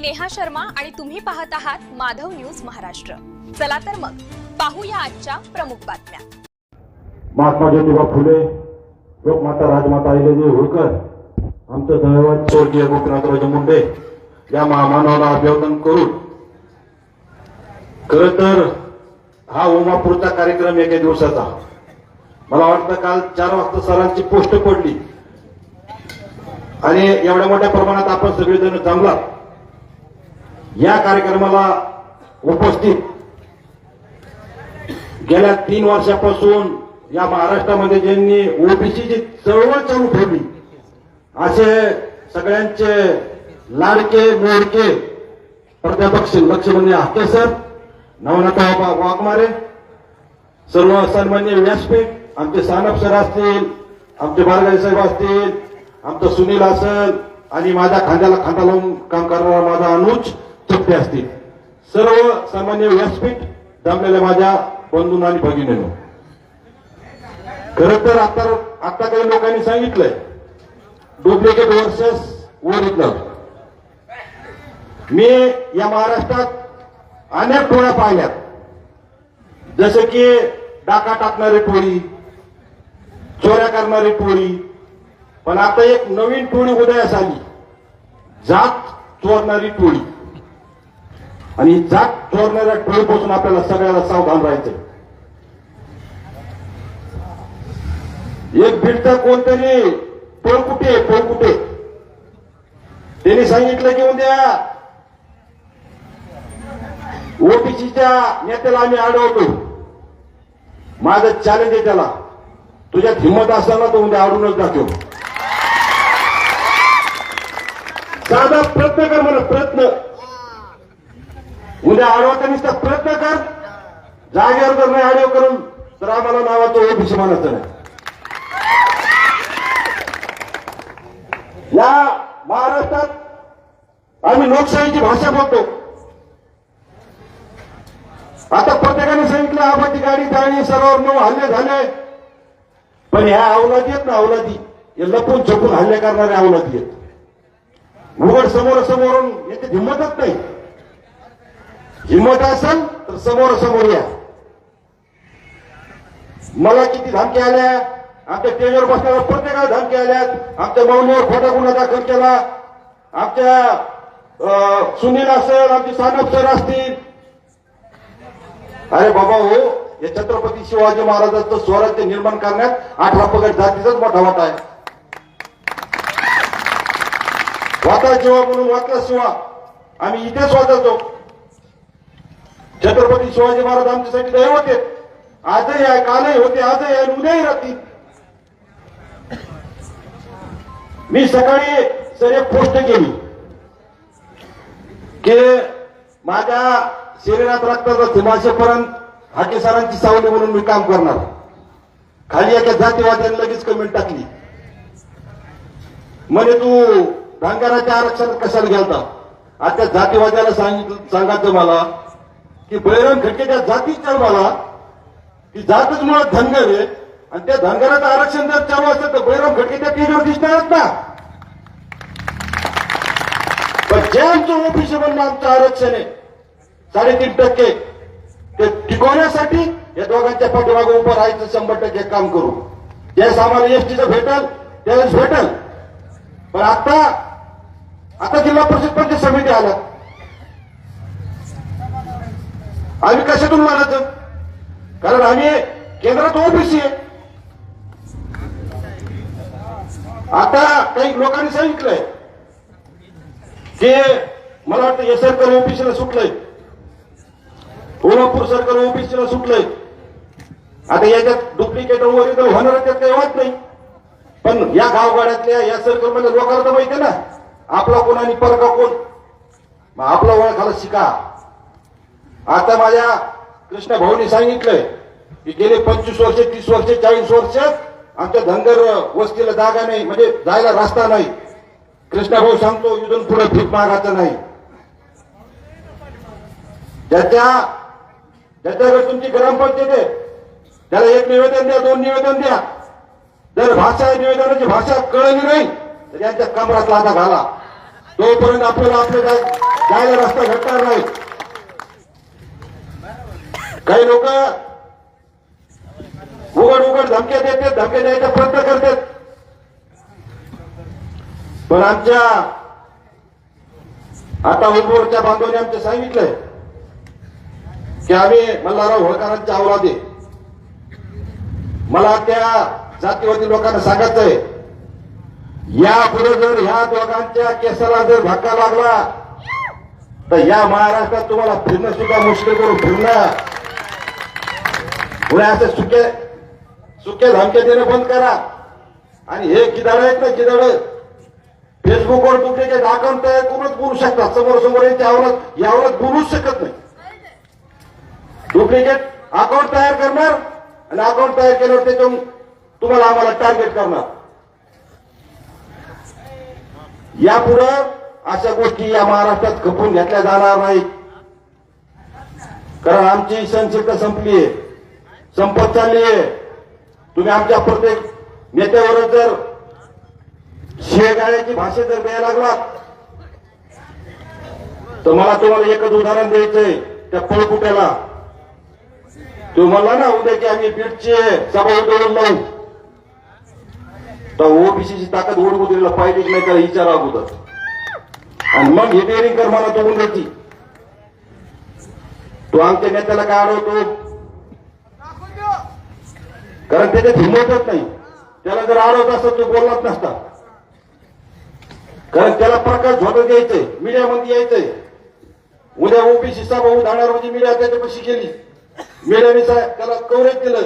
मी नेहा शर्मा आणि तुम्ही पाहत आहात माधव न्यूज महाराष्ट्र. चला तर मग पाहूया आजच्या प्रमुख बातम्या. महात्मा ज्योतिबा फुले लोकमाता राजमाता अहिल्यादेवी होळकर आमचं धन्यवाद स्वर्गीय गोपीनाथराजे मुंडे या महामानवाला अभिवादन करून. खर तर हा उमापूरचा कार्यक्रम एका दिवसाचा. मला वाटतं काल चार वाजता सरांची पोस्ट पडली. आणि एवढ्या मोठ्या प्रमाणात आपण सगळेजण जमलात. या कार्यक्रमाला उपस्थित गेल्या तीन वर्षापासून या महाराष्ट्रामध्ये ज्यांनी ओबीसीची चळवळ चालू ठेवली असे सगळ्यांचे लाडके मोडके प्राध्यापक लक्ष्मण हाके सर नवनाथा वाघमारे सर्व सन्मान्य व्यासपीठ आमचे सानप सर असतील आमचे बारगाई साहेब असतील आमचं सुनील असेल आणि माझ्या खांद्याला खांदा लावून काम करणारा माझा अनुज चपटे असतील सर्व सामान्य व्यासपीठ जमलेल्या माझ्या बंधून आणि भगिनीनं. खर तर आता आता काही लोकांनी सांगितलंय डुप्लिकेट वर्सेस ओरिजिनल मी या महाराष्ट्रात अनेक टोळ्या पाहिल्यात. जसं की डाका टाकणारी टोळी चोऱ्या करणारी टोळी पण आता एक नवीन टोळी उदयास आली जात चोरणारी टोळी. आणि जात चोरणाऱ्या टोळीपासून आपल्याला सगळ्याला सावधान राहायचं एक भिडतं कोणतरी पळकुटे कुठे त्यांनी सांगितलं की उद्या ओबीसीच्या नेत्याला आम्ही अडवतो. माझं चॅलेंज आहे त्याला. तुझ्यात हिंमत असताना तो उद्या अडूनच दाखव साधा प्रयत्न कर म्हणा प्रयत्न. उद्या अडवता नुसता प्रयत्न कर. जागेवर जर नाही आडव करून तर आम्हाला नावाचं ओबीसी म्हणायचं नाही. या महाराष्ट्रात आम्ही लोकशाहीची भाषा बोलतो. आता प्रत्येकाने सांगितलं आबाची गाडी जाळी सर्वावर नऊ हल्ले झाले. पण ह्या अवलादी आहेत ना अवलादी. हे लपून छपून हल्ले करणारे अवलादी आहेत. उघड समोर समोरून याची हिंमतच नाही. हिंमत असेल तर समोर समोर या. मला किती धमक्या आल्या? आमच्या टेजवर बसणाऱ्या प्रत्येकाला धमक्या आल्यात. आमच्या मौलीवर खोटा गुन्हा दाखल केला. आमच्या सुनील असेल आमचे सानप सर असतील. अरे बाबा हो या छत्रपती शिवाजी महाराजांचं स्वराज्य निर्माण करण्यात अठरा पगड जातीचाच मोठा वाटा आहे. वाचा शिवा म्हणून वाचला शिवा. आम्ही इथेच वाचतो. छत्रपती शिवाजी महाराज आमच्यासाठी दैवत होते. आजही आहे कालही होते आजही आहे उद्याही राहतील. मी सकाळी सर एक पोस्ट केली की माझ्या शरीरात रक्ताचा थिमाशेपर्यंत हाके सरांची सावली म्हणून मी काम करणार. खाली एका जातीवाद्याने लगेच कमेंट टाकली. म्हणे तू धनगराच्या आरक्षणात कशाला गेलता? आता जातीवाद्याला सांगितलं सांगायचं मला की बळीराम खटके जातीच चर्माला ती जातच मुळात धनगर आहे आणि त्या धनगराचं आरक्षण जर चालू असेल तर बळीराम खटके त्या टीव्हीवर दिसणारच ना? पण जे आमचं ओबीसी म्हणणं आमचं आरक्षण आहे साडेतीन टक्के ते टिकवण्यासाठी या दोघांच्या पाठीमागे उभं राहायचं शंभर टक्के काम करू. ज्यावेळेस आम्हाला एसटीचं भेटल त्यावेळेस भेटल. पण आता आता जिल्हा परिषद पंचायत समिती आल्या आम्ही कशातून मानत कारण आम्ही केंद्रात ओबीसी आहे. आता काही लोकांनी सांगितलंय की मला वाटतं हे सरकार ओबीसीला सुटलंय. कोल्हापूर सरकार ओबीसीला सुटलंय. आता याच्यात डुप्लिकेट तर होणार त्यात काही वाट नाही. पण या गावगाड्यातल्या या सर्कलमधल्या लोकांना तर माहिती आहे ना आपला कोण आणि परका कोण? मग आपला ओळखाला शिका. आता माझ्या कृष्ण भाऊनी सांगितलंय की गेले पंचवीस वर्ष तीस वर्ष चाळीस वर्ष आमच्या धनगर वस्तीला जागा नाही म्हणजे जायला रस्ता नाही. कृष्णा भाऊ सांगतो इथून पुढे भीक मागायचं नाही. ज्याच्या ज्याच्याकडे तुमची ग्रामपंचायत आहे त्याला एक निवेदन द्या दोन निवेदन द्या. जर भाषा निवेदनाची भाषा कळली नाही तर यांच्या कमरात लादा घाला. तोपर्यंत आपल्याला आपल्या जायला रस्ता भेटणार नाही. काही लोक उघड उघड धमक्या देतात धमक्या द्यायचा प्रयत्न करतात. पण आमच्या आता उद्भवच्या बांधवांनी आमच्या सांगितलंय की आम्ही मल्हारराव होळकरांच्या अवलादे मला त्या जातीवादी लोकांना सांगायचंय या पुढे जर ह्या दोघांच्या केसाला जर धक्का लागला तर या महाराष्ट्रात तुम्हाला फिरणं सुद्धा मुश्किल करून फिरणं. पुढे असे सुके सुके धमके देणं बंद करा. आणि हे किदाड आहेत ना किदाड. फेसबुकवर डुप्लिकेट अकाउंट तयार करूनच बोलू शकतात समोर समोर यावरच यावरच बोलूच शकत नाही. डुप्लिकेट अकाउंट तयार करणार आणि अकाउंट तयार केल्यावर त्याच्यातून तुम्हाला आम्हाला टार्गेट करणार. यापुढं अशा गोष्टी या महाराष्ट्रात खपून घेतल्या जाणार नाहीत. कारण आमची सहनशीलता संपली आहे. संपत चालली आहे तुम्ही आमच्या प्रत्येक नेत्यावरच जर शेगाळ्याची भाषा जर द्यायला लागलात तर मला तुम्हाला एकच उदाहरण द्यायचंय त्या पळकुट्याला तुम्हाला ना उद्या की आम्ही बीडचे सभा उठवून लावू. तर ओबीसीची ताकद ओढबुद्रीला पाहिजे की नाही त्याला विचार अगोदर. आणि मग हे डेअरिंग कर मला तो द्यायची तो आमच्या नेत्याला काय अडवतो कारण त्याच्यात हिंमतच नाही. त्याला जर आरोप असत तो बोललाच नसता. कारण त्याला प्रकाश झोडत द्यायचंय मीडियामध्ये यायचंय. उद्या ओबीसी सभा उदाहरणार म्हणजे मीडिया त्याच्यापाशी गेली. मीडियाने त्याला कव्हरेज केलं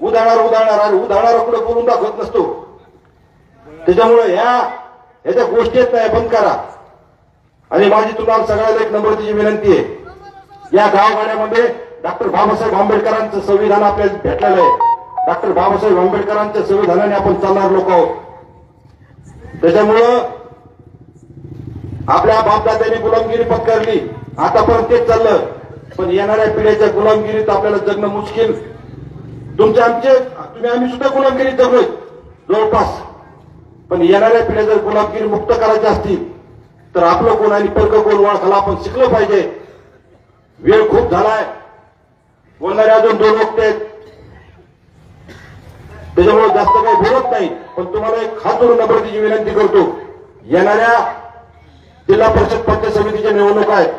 उदाहरणार उदाहरणार आणि उदाहरणार कुठं बोलून दाखवत नसतो. त्याच्यामुळे ह्या ह्याच्या गोष्टी आहेत नाही बंद करा. आणि माझी तुम्हाला सगळ्याला एक नंबरची विनंती आहे. या गावगाड्यामध्ये डॉक्टर बाबासाहेब आंबेडकरांचं संविधान आपल्याला भेटलेलं आहे. डॉक्टर बाबासाहेब आंबेडकरांच्या संविधानाने आपण चालणार लोक आहोत. त्याच्यामुळं आपल्या बापदाद्यांनी गुलामगिरी पत्करली. आतापर्यंत तेच चाललं. पण येणाऱ्या पिढ्याच्या गुलामगिरीत आपल्याला जगणं मुश्किल. तुमचे आमचे तुम्ही आम्ही सुद्धा गुलामगिरी जगलोय. जवळपास. पण येणाऱ्या पिढ्या जर गुलामगिरी मुक्त करायची असतील तर आपलं कोण आणि पर्क कोण ओळखायला आपण शिकलं पाहिजे. वेळ खूप झालाय. बोलणारे अजून दोन वक्त आहेत. त्याच्यामुळे जास्त काही बोलत नाही. पण तुम्हाला एक खातूर नम्रतेची विनंती करतो. येणाऱ्या जिल्हा परिषद पंचायत समितीच्या निवडणूक आहेत.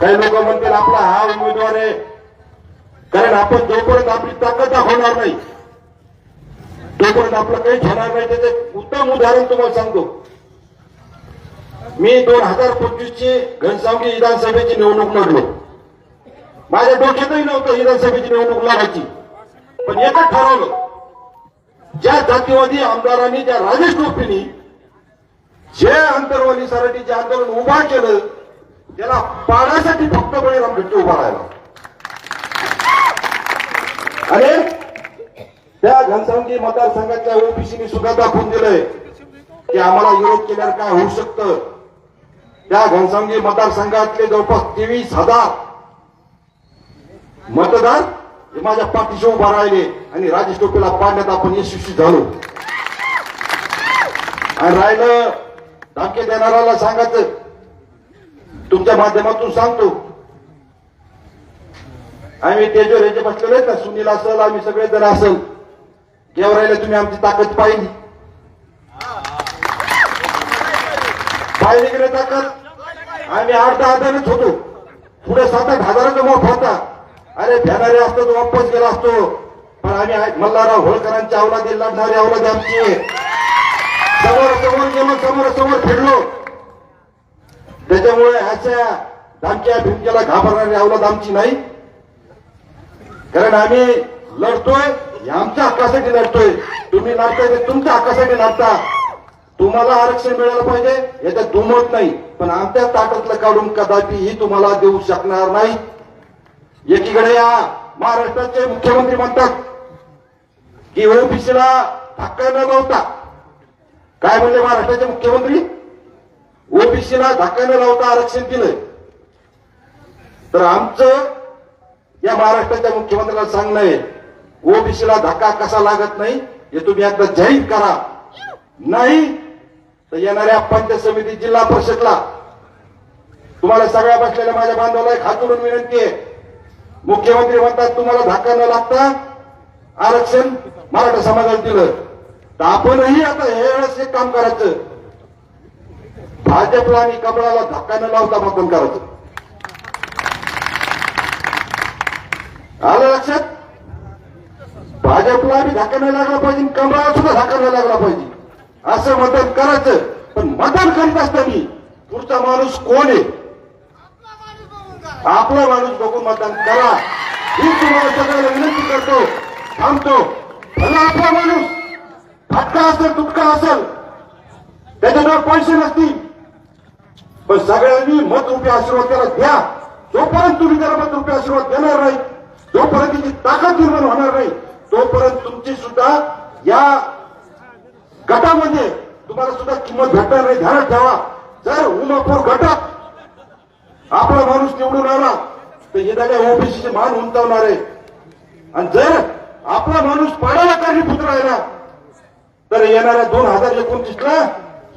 काही लोक म्हणतील आपला हा उमेदवार आहे. कारण आपण जोपर्यंत आपली ताकद दाखवणार नाही तोपर्यंत आपलं काहीच होणार नाही. त्याचं उत्तम उदाहरण तुम्हाला सांगतो. मी दोन हजार पंचवीस ची घनसावंगी विधानसभेची निवडणूक लढलो. माझ्या डोक्यातही नव्हतं विधानसभेची निवडणूक लढायची. पण एकच ठरवलं. ज्या जातीवादी आमदारांनी ज्या राजेश टोपेनी जे आंतरवाली जे आंदोलन उभा केलं त्याला पाण्यासाठी फक्त बळीराम गट्टे उभा राहिला. अरे त्या घनसावंगी मतदारसंघाच्या ओबीसीने सुद्धा दाखवून दिलंय की आम्हाला विरोध केल्यावर काय होऊ शकतं. त्या घनसावंगी मतदारसंघातले जवळपास तेवीस हजार मतदार हे माझ्या पाठीशी उभा राहिले आणि राजेश टोपेला पाडण्यात आपण यशस्वी झालो. आणि राहिलं धमके देणाऱ्याला सांगायचं. तुमच्या माध्यमातून सांगतो. आम्ही तेजोर ह्याचे बसलेले आहेत ना सुनील असल आम्ही सगळे जण असल. केव्हा राहिले तुम्ही आमची ताकद पाहिली. पाहिली की ताकद? आम्ही आठ दहा जणच होतो. पुढे सात आठ हजाराचा मोठ होता. अरे भेणारे असतो तो वापस गेला असतो. पण आम्ही मल्हारराव होळकरांच्या अवलादी लढणारी अवलादी आमची. समोर समोर गेलो समोर समोर फिरलो. त्याच्यामुळे अशा आमच्या भिमक्याला घाबरणारी अवलाद आमची नाही. कारण आम्ही लढतोय आमच्या हक्कासाठी लढतोय. तुम्ही लढताय ते तुमच्या हक्कासाठी लढता तुम्हाला आरक्षण मिळालं पाहिजे याच्यात दुमत नाही. पण आमच्या ताटातलं काढून कदापि ही तुम्हाला देऊ शकणार नाही. एकीकडे या महाराष्ट्राचे मुख्यमंत्री म्हणतात की ओबीसीला धक्का न लावता. काय म्हणले महाराष्ट्राचे मुख्यमंत्री? ओबीसीला धक्का न लावता आरक्षण दिलंय. तर आमचं या महाराष्ट्राच्या मुख्यमंत्र्याला सांगणं आहे ओबीसीला धक्का कसा लागत नाही हे तुम्ही एकदा जाहीर करा. नाही तर येणाऱ्या पंचायत समिती जिल्हा परिषदला. तुम्हाला सगळ्या बसलेल्या माझ्या बांधवाला एक हात विनंती आहे मुख्यमंत्री म्हणतात तुम्हाला धाका न लागता आरक्षण मराठा समाजाला दिलं. तर आपणही आता हे वेळेस हे काम करायचं. भाजपला आणि कमळाला धक्का न लावता मतदान करायचं. आलं लक्षात? भाजपला आम्ही धक्का नाही लागला पाहिजे कमळाला सुद्धा धक्का नाही लागला पाहिजे. असं मतदान करायचं पण मतदान करीत असताना पुढचा माणूस कोण आहे? आपला माणूस बघून मतदान करा. मी तुम्हाला सगळ्याला विनंती करतो थांबतो. भला आपला माणूस फटका असेल तुटका असेल त्याच्याजवळ पैसे नसतील. पण सगळ्यांनी मत रुपये आशीर्वाद त्याला द्या. जोपर्यंत तुम्ही त्याला मत रुपये आशीर्वाद देणार नाही जोपर्यंत त्याची ताकद निर्माण होणार नाही तोपर्यंत तुमची सुद्धा या गटामध्ये तुम्हाला सुद्धा किंमत भेटणार नाही. ध्यानात ठेवा. जर उमापूर गटात आपला माणूस निवडून आला तर हे सगळ्या ओबीसीचे मान उंचावणार. आहे आणि जर आपला माणूस पाडायला कारणीभूत राहिला तर येणाऱ्या दोन हजार एकोणतीसला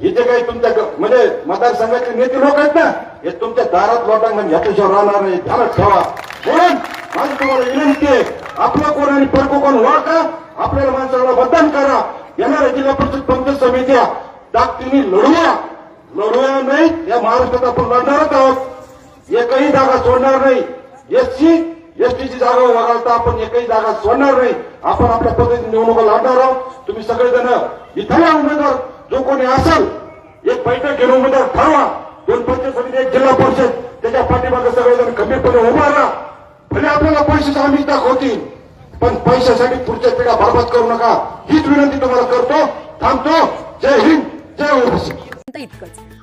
हे जे काही तुमच्या म्हणजे मतदारसंघाचे नेते लोक आहेत ना हे तुमच्या दारात लोटांना याच्याशिवाय राहणार नाही. ध्यानात ठेवा. म्हणून माझी तुम्हाला विनंती आहे आपला कोण आणि परको कोण ओळखा आपल्याला माणसाला मतदान करा. येणाऱ्या जिल्हा परिषद पंचायत समित्या ताकदीने लढूया लढूया नाही या महाराष्ट्रात आपण लढणारच आहोत. एकही जागा सोडणार नाही. एससी एसटीची जागा वगळता आपण एकही जागा सोडणार नाही. आपण आपल्या पद्धतीने निवडणुका लढणार आहोत. तुम्ही सगळेजण इथल्या उमेदवार जो कोणी असेल एक बैठक घेऊन उमेदवार ठरवा. दोन पंचायत समिती एक जिल्हा परिषद त्याच्या पाठीमागे सगळेजण खंबीरपणे उभा राहा. भले आपल्याला पैशाचा आम्ही दाखवतील पण पैशासाठी पुढच्या पिढ्या बरबाद करू नका. हीच विनंती तुम्हाला करतो थांबतो. जय हिंद जय ओबीसी इतकंच.